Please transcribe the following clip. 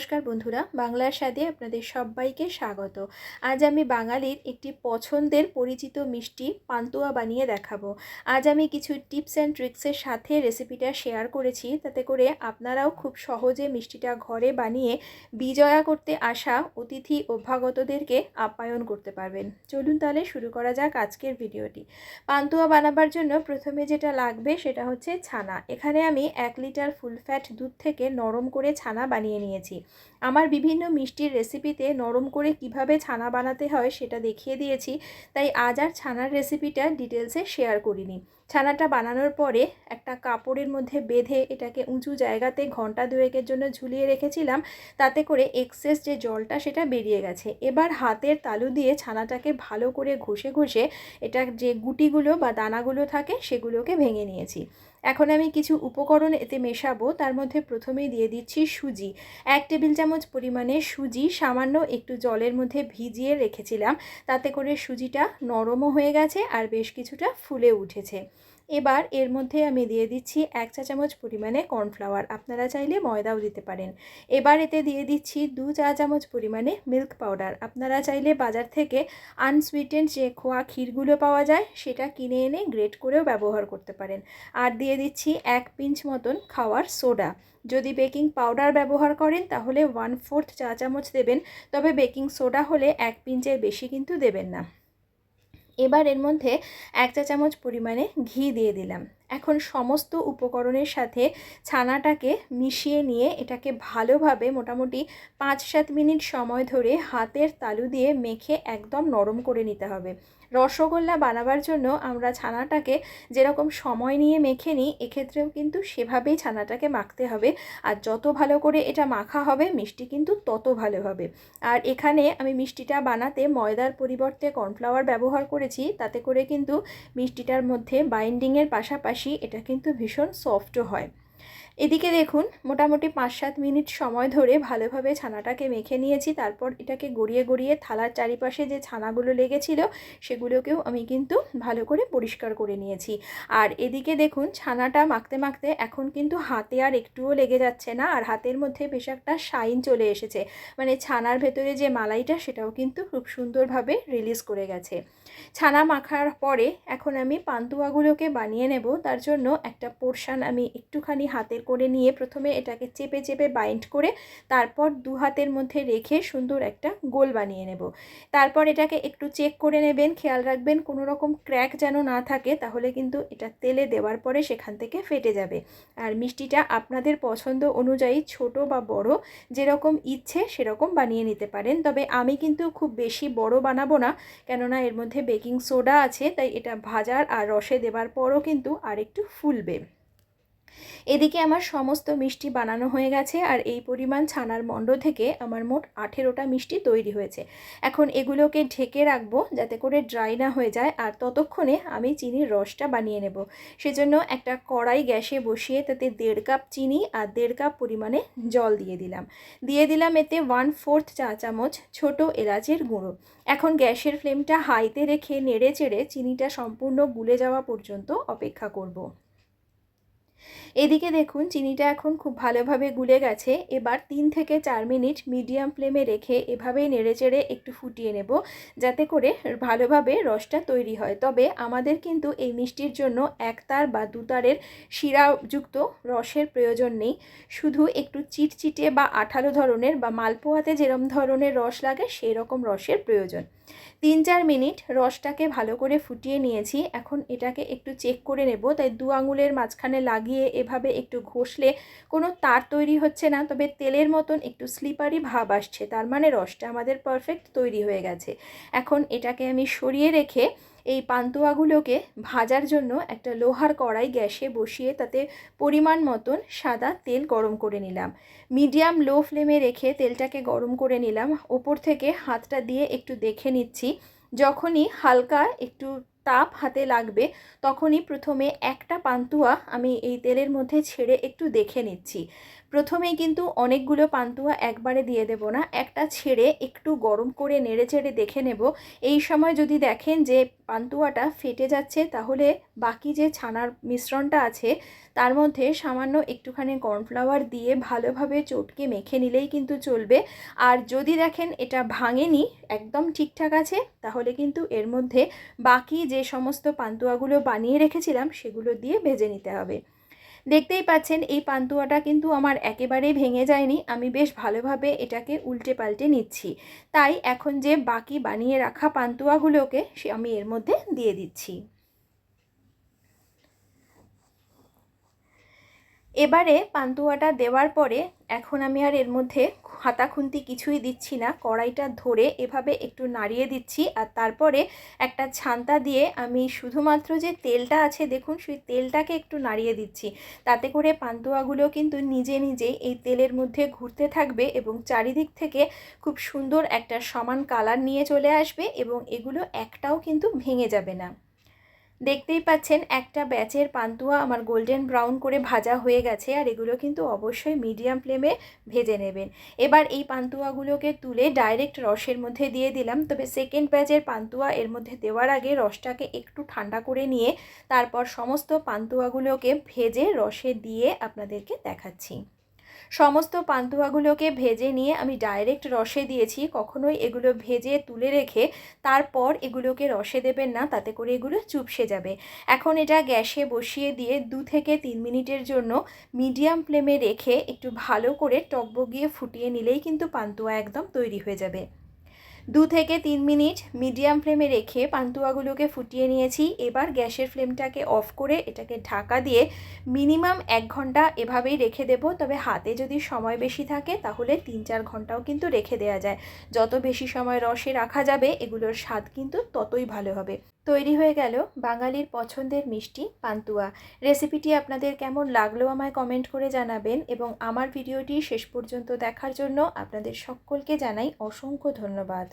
নমস্কার বন্ধুরা বাংলার স্বাদে আপনাদের সবাইকে স্বাগত। আজ আমি বাঙালির একটি পছন্দের পরিচিত মিষ্টি পান্তুয়া বানিয়ে দেখাবো। আজ আমি কিছু টিপস অ্যান্ড ট্রিক্সের সাথে রেসিপিটা শেয়ার করেছি, তাতে করে আপনারাও খুব সহজে মিষ্টিটা ঘরে বানিয়ে বিজয়া করতে আসা অতিথি অভ্যাগতদেরকে আপ্যায়ন করতে পারবেন। চলুন তাহলে শুরু করা যাক আজকের ভিডিওটি। পান্তুয়া বানাবার জন্য প্রথমে যেটা লাগবে সেটা হচ্ছে ছানা। এখানে আমি এক লিটার ফুল ফ্যাট দুধ থেকে নরম করে ছানা বানিয়ে নিয়েছি। আমার বিভিন্ন মিষ্টির রেসিপিতে নরম করে কীভাবে ছানা বানাতে হয় সেটা দেখিয়ে দিয়েছি, তাই আজ আর ছানার রেসিপিটা ডিটেলসে শেয়ার করিনি। ছানাটা বানানোর পরে একটা কাপড়ের মধ্যে বেঁধে এটাকে উঁচু জায়গাতে ঘণ্টা দুয়েকের জন্য ঝুলিয়ে রেখেছিলাম, তাতে করে এক্সেস যে জলটা সেটা বেরিয়ে গেছে। এবার হাতের তালু দিয়ে ছানাটাকে ভালো করে ঘষে ঘষে এটা যে গুটিগুলো বা দানাগুলো থাকে সেগুলোকে ভেঙে নিয়েছি। এখন আমি কিছু উপকরণ এতে মেশাবো, তার মধ্যে প্রথমেই দিয়ে দিচ্ছি সুজি। এক টেবিল চামচ পরিমাণে সুজি সামান্য একটু জলের মধ্যে ভিজিয়ে রেখেছিলাম, তাতে করে সুজিটা নরমও হয়ে গেছে আর বেশ কিছুটা ফুলে উঠেছে। এবার এর মধ্যে আমি দিয়ে দিচ্ছি এক চা চামচ পরিমাণে কর্নফ্লাওয়ার। আপনারা চাইলে ময়দাও দিতে পারেন। এবার এতে দিয়ে দিচ্ছি দু চা চামচ পরিমাণে মিল্ক পাউডার। আপনারা চাইলে বাজার থেকে আনসুইটেন্ড যে খোয়া ক্ষীরগুলো পাওয়া যায়, সেটা কিনে এনে গ্রেট করেও ব্যবহার করতে পারেন। আর দিয়ে দিচ্ছি এক পিঞ্চ মতন খাওয়ার সোডা। যদি বেকিং পাউডার ব্যবহার করেন, তাহলে ওয়ান ফোর্থ চা চামচ দেবেন। তবে বেকিং সোডা হলে এক পিঞ্চের বেশি কিন্তু দেবেন না। এবার এর মধ্যে এক চা চামচ পরিমাণে ঘি দিয়ে দিলাম। এখন সমস্ত উপকরণের সাথে ছানাটাকে মিশিয়ে নিয়ে এটাকে ভালোভাবে মোটামুটি পাঁচ সাত মিনিট সময় ধরে হাতের তালু দিয়ে মেখে একদম নরম করে নিতে হবে। রসগোল্লা বানাবার জন্য আমরা ছানাটাকে যেরকম সময় নিয়ে মেখে নিই, এক্ষেত্রেও কিন্তু সেভাবেই ছানাটাকে মাখতে হবে। আর যত ভালো করে এটা মাখা হবে, মিষ্টি কিন্তু তত ভালো হবে। আর এখানে আমি মিষ্টিটা বানাতে ময়দার পরিবর্তে কর্নফ্লাওয়ার ব্যবহার করেছি, তাতে করে কিন্তু মিষ্টিটার মধ্যে বাইন্ডিংয়ের পাশাপাশি এটা কিন্তু ভীষণ সফটও হয়। এদিকে দেখুন, মোটামুটি পাঁচ সাত মিনিট সময় ধরে ভালোভাবে ছানাটাকে মেখে নিয়েছি, তারপর এটাকে গড়িয়ে গড়িয়ে থালার চারিপাশে যে ছানাগুলো লেগেছিল, সেগুলোকেও আমি কিন্তু ভালো করে পরিষ্কার করে নিয়েছি। আর এদিকে দেখুন, ছানাটা মাখতে মাখতে এখন কিন্তু হাতে আর একটুও লেগে যাচ্ছে না, আর হাতের মধ্যে বেশ একটা শাইন চলে এসেছে। মানে ছানার ভেতরে যে মালাইটা, সেটাও কিন্তু খুব সুন্দরভাবে রিলিজ করে গেছে। ছানা মাখার পরে এখন আমি পান্তুয়াগুলোকে বানিয়ে নেব। তার জন্য একটা পোর্শান আমি একটুখানি হাতের করে নিয়ে প্রথমে এটাকে চেপে চেপে বাইন্ড করে তারপর দু হাতের মধ্যে রেখে সুন্দর একটা গোল বানিয়ে নেব। তারপর এটাকে একটু চেক করে নেবেন, খেয়াল রাখবেন কোনো রকম ক্র্যাক যেন না থাকে, তাহলে কিন্তু এটা তেলে দেওয়ার পরে সেখান থেকে ফেটে যাবে। আর মিষ্টিটা আপনাদের পছন্দ অনুযায়ী ছোট বা বড়, যেরকম ইচ্ছে সেরকম বানিয়ে নিতে পারেন। তবে আমি কিন্তু খুব বেশি বড় বানাবো না, কেননা এর মধ্যে বেকিং সোডা আছে তাই এটা ভাজার আর রসে দেবার পরও কিন্তু আরেকটু ফুলবে। এদিকে আমার সমস্ত মিষ্টি বানানো হয়ে গেছে আর এই পরিমাণ ছানার মণ্ড থেকে আমার মোট আঠেরোটা মিষ্টি তৈরি হয়েছে। এখন এগুলোকে ঢেকে রাখব যাতে করে ড্রাই না হয়ে যায় আর ততক্ষণে আমি চিনির রসটা বানিয়ে নেব। সেজন্য একটা কড়াই গ্যাসে বসিয়ে তাতে দেড় কাপ চিনি আর দেড় কাপ পরিমাণে জল দিয়ে দিলাম। দিয়ে দিলাম এতে ওয়ান ফোর্থ চা চামচ ছোট এলাচের গুঁড়ো। এখন গ্যাসের ফ্লেমটা হাইতে রেখে নেড়ে চেড়ে চিনিটা সম্পূর্ণ গুলে যাওয়া পর্যন্ত অপেক্ষা করব। এদিকে দেখুন, চিনিটা এখন খুব ভালোভাবে গুলে গেছে। এবার তিন থেকে চার মিনিট মিডিয়াম ফ্লেমে রেখে এভাবেই নেড়েচেড়ে একটু ফুটিয়ে নেব, যাতে করে ভালোভাবে রসটা তৈরি হয়। তবে আমাদের কিন্তু এই মিষ্টির জন্য একতার বা দুতারের শিরাযুক্ত রসের প্রয়োজন নেই। শুধু একটু চিটচিটে বা আঠালো ধরনের বা মালপোয়াতে যেরম ধরনের রস লাগে সেই রকম রসের প্রয়োজন। তিন চার মিনিট রসটাকে ভালো করে ফুটিয়ে নিয়েছি। এখন এটাকে একটু চেক করে নেব। তাই দু আঙুলের মাঝখানে লাগিয়ে এভাবে একটু ঘষলে কোনো তার তৈরি হচ্ছে না, তবে তেলের মতন একটু স্লিপারি ভাব আসছে। তার মানে রসটা আমাদের পারফেক্ট তৈরি হয়ে গেছে। এখন এটাকে আমি সরিয়ে রেখে এই পান্তুয়াগুলোকে ভাজার জন্য একটা লোহার কড়াই গ্যাসে বসিয়ে তাতে পরিমাণ মতন সাদা তেল গরম করে নিলাম। মিডিয়াম লো ফ্লেমে রেখে তেলটাকে গরম করে নিলাম। ওপর থেকে হাতটা দিয়ে একটু দেখে নিচ্ছি। যখনই হালকা একটু তাপ হাতে লাগবে, তখনই প্রথমে একটা পান্তুয়া আমি এই তেলের মধ্যে ছেড়ে একটু দেখে নিচ্ছি। প্রথমেই কিন্তু অনেকগুলো পান্তুয়া একবারে দিয়ে দেব না, একটা ছেড়ে একটু গরম করে নেড়ে চেড়ে দেখে নেব। এই সময় যদি দেখেন যে পান্তুয়াটা ফেটে যাচ্ছে, তাহলে বাকি যে ছানার মিশ্রণটা আছে, তার মধ্যে সামান্য একটুখানি কর্নফ্লাওয়ার দিয়ে ভালোভাবে চটকে মেখে নিলেই কিন্তু চলবে। আর যদি দেখেন এটা ভাঙেনি, একদম ঠিকঠাক আছে, তাহলে কিন্তু এর মধ্যে বাকি যে সমস্ত পান্তুয়াগুলো বানিয়ে রেখেছিলাম, সেগুলো দিয়ে ভেজে নিতে হবে। দেখতেই পাচ্ছেন এই পান্তুয়াটা কিন্তু আমার একেবারেই ভেঙে যায়নি। আমি বেশ ভালোভাবে এটাকে উল্টে পাল্টে নিচ্ছি। তাই এখন যে বাকি বানিয়ে রাখা পান্তুয়াগুলোকে সে আমি এর মধ্যে দিয়ে দিচ্ছি। এবারে পান্তুয়াটা দেওয়ার পরে এখন আমি আর এর মধ্যে হাতা খুন্তি কিছুই দিচ্ছি না, কড়াইটা ধরে এভাবে একটু নাড়িয়ে দিচ্ছি আর তারপরে একটা ছান্তা দিয়ে আমি শুধুমাত্র যে তেলটা আছে, দেখুন সেই তেলটাকে একটু নাড়িয়ে দিচ্ছি। তাতে করে পান্তুয়াগুলো কিন্তু নিজে নিজেই এই তেলের মধ্যে ঘুরতে থাকবে এবং চারিদিক থেকে খুব সুন্দর একটা সমান কালার নিয়ে চলে আসবে এবং এগুলো একটাও কিন্তু ভেঙে যাবে না। দেখতেই পাচ্ছেন, একটা ব্যাচের পান্তুয়া আমার গোল্ডেন ব্রাউন করে ভাজা হয়ে গেছে আর এগুলো কিন্তু অবশ্যই মিডিয়াম ফ্লেমে ভেজে নেবেন। এবার এই পান্তুয়াগুলোকে তুলে ডাইরেক্ট রসের মধ্যে দিয়ে দিলাম। তবে সেকেন্ড ব্যাচের পান্তুয়া এর মধ্যে দেওয়ার আগে রসটাকে একটু ঠান্ডা করে নিয়ে তারপর সমস্ত পান্তুয়াগুলোকে ভেজে রসে দিয়ে আপনাদেরকে দেখাচ্ছি। সমস্ত পান্তুয়াগুলোকে ভেজে নিয়ে আমি ডাইরেক্ট রসে দিয়েছি। কখনোই এগুলো ভেজে তুলে রেখে তারপর এগুলোকে রসে দেবেন না, তাতে করে এগুলো চুপসে যাবে। এখন এটা গ্যাসে বসিয়ে দিয়ে দু থেকে তিন মিনিটের জন্য মিডিয়াম ফ্লেমে রেখে একটু ভালো করে টকবগিয়ে ফুটিয়ে নিলেই কিন্তু পান্তুয়া একদম তৈরি হয়ে যাবে। দু থেকে তিন মিনিট মিডিয়াম ফ্লেমে রেখে পান্তুয়াগুলোকে ফুটিয়ে নিয়েছি। এবার গ্যাসের ফ্লেমটাকে অফ করে এটাকে ঢাকা দিয়ে মিনিমাম এক ঘণ্টা এভাবেই রেখে দেব। তবে হাতে যদি সময় বেশি থাকে, তাহলে তিন চার ঘন্টাও কিন্তু রেখে দেওয়া যায়। যত বেশি সময় রসে রাখা যাবে, এগুলোর স্বাদ কিন্তু ততই ভালো হবে। তৈরি হয়ে গেল বাঙালির পছন্দের মিষ্টি পান্তুয়া। রেসিপিটি আপনাদের কেমন লাগল আমায় কমেন্ট করে জানাবেন এবং আমার ভিডিওটি শেষ পর্যন্ত দেখার জন্য আপনাদের সকলকে জানাই অসংখ্য ধন্যবাদ।